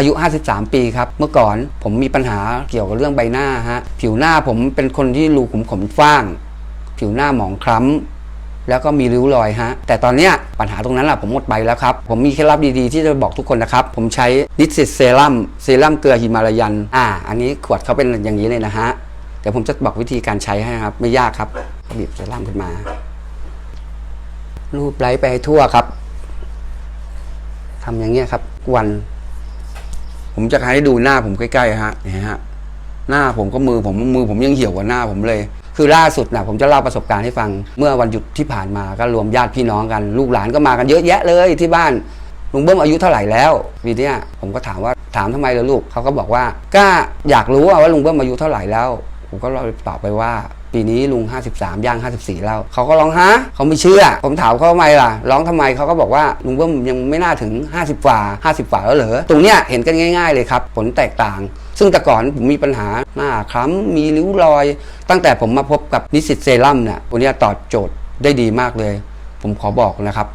อายุ 53 ปีครับ เมื่อก่อนผมมีปัญหาเกี่ยวกับเรื่องใบหน้าฮะ ผิวหน้าผมเป็นคนที่รูขุมขนฟ้าง ผิวหน้าหมองคล้ำ แล้วก็มีริ้วรอยฮะ แต่ตอนเนี้ยปัญหาตรงนั้นแหะผมหมดไปแล้วครับ ผมมีเคล็ดลับดีๆ ที่จะบอกทุกคนนะครับ ผมใช้นิสซิสเซรั่ม เซรั่มเกลือฮิมาลายัน อ่า อันนี้ขวดเขาเป็นอย่างนี้เลยนะฮะ เดี๋ยวผมจะบอกวิธีการใช้ให้ครับ ไม่ยากครับบีบเซรั่มขึ้นมา รูปไล้ไปทั่วครับทำอย่างเงี้ยครับวัน ผมจะให้ดูหน้าผมใกล้ๆฮะนี่ฮะ หน้าผมก็มือผมมือผมยังเหี่ยวกว่าหน้าผมเลย คือล่าสุดนะผมจะเล่าประสบการณ์ให้ฟัง เมื่อวันหยุดที่ผ่านมาก็รวมญาติพี่น้องกัน ลูกหลานก็มากันเยอะแยะเลยที่บ้านลุงเบิ้มอายุเท่าไหร่แล้ววีเนี้ยผมก็ถามว่าถามทำไมล่ะลูกเขาก็บอกว่าก็อยากรู้ว่าลุงเบิ้มอายุเท่าไหร่แล้ว ผมก็เลยตอบไปว่า ปีนี้ลุง 53 ย่าง 54 แล้วเขาก็ร้องฮะเขาไม่เชื่อ ผมถามเขาทำไมล่ะ ร้องทำไมเขาก็บอกว่าลุงเบิ้มยังไม่น่าถึง 50กว่า50กว่าแล้วเหรอตรงเนี้ยเห็นกันง่าย ๆ เลยครับ ผลแตกต่าง ซึ่งแต่ก่อนผมมีปัญหาหน้าคล้ำมีริ้วรอย ตั้งแต่ผมมาพบกับนิสิตเซรั่มเนี่ยวันนี้ตอบโจทย์ได้ดีมากเลย ผมขอบอกนะครับ